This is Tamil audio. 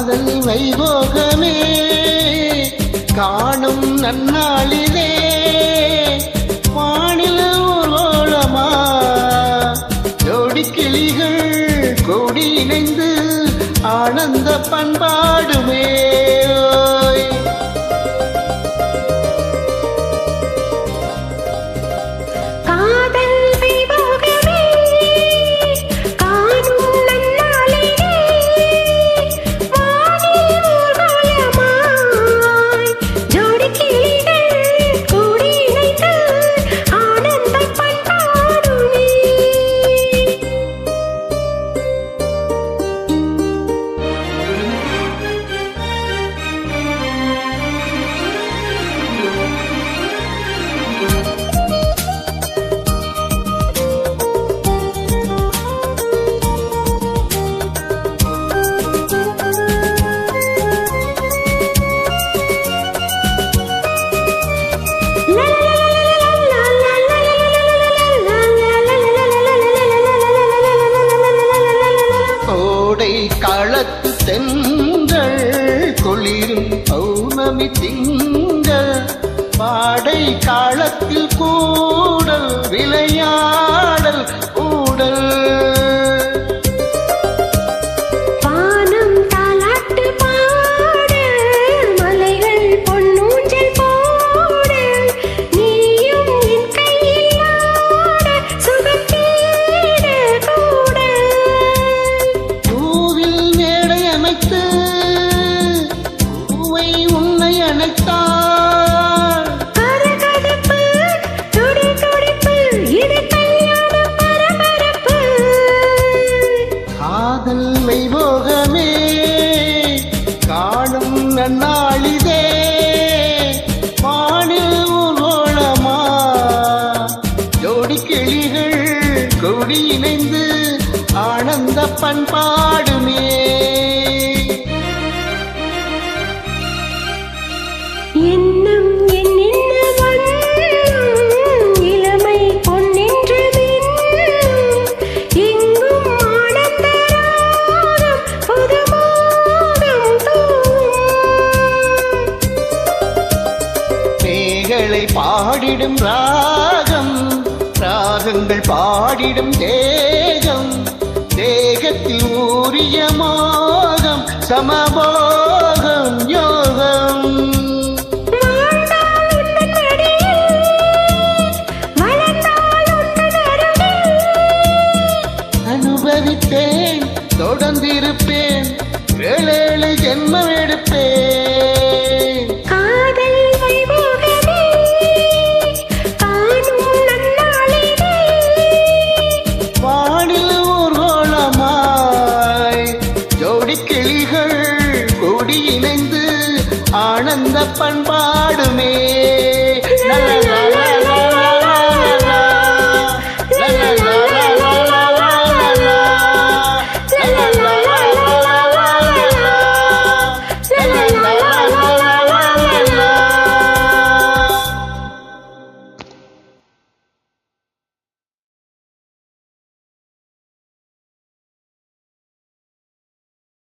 காதல் வைபோகமே காணும் நன்னாளிலே வானில் ஊர்வலமா ஜோடி கிளிகள் கொடி இணைந்து ஆனந்த பண்பாடுமே. காதல் களத்து காலத்து தெங்கள் குளிரும் பௌர்ணமி திங்கள் பாடை காலத்தில் கூட விளையா ராகம் புதுமோகம் தூவும். மேகளை பாடிடும் ராகம் ராகங்கள் பாடிடும் தேகம். தேகத்தில் ஊறிய மோகம் சமபோகம் யோகம். அனுபவித்தேன் தொடர்ந்திருப்பேன் ஏழேழு ஜென்மம் எடுப்பேன். இணைந்து ஆனந்த பண்பாடுமே. நல்ல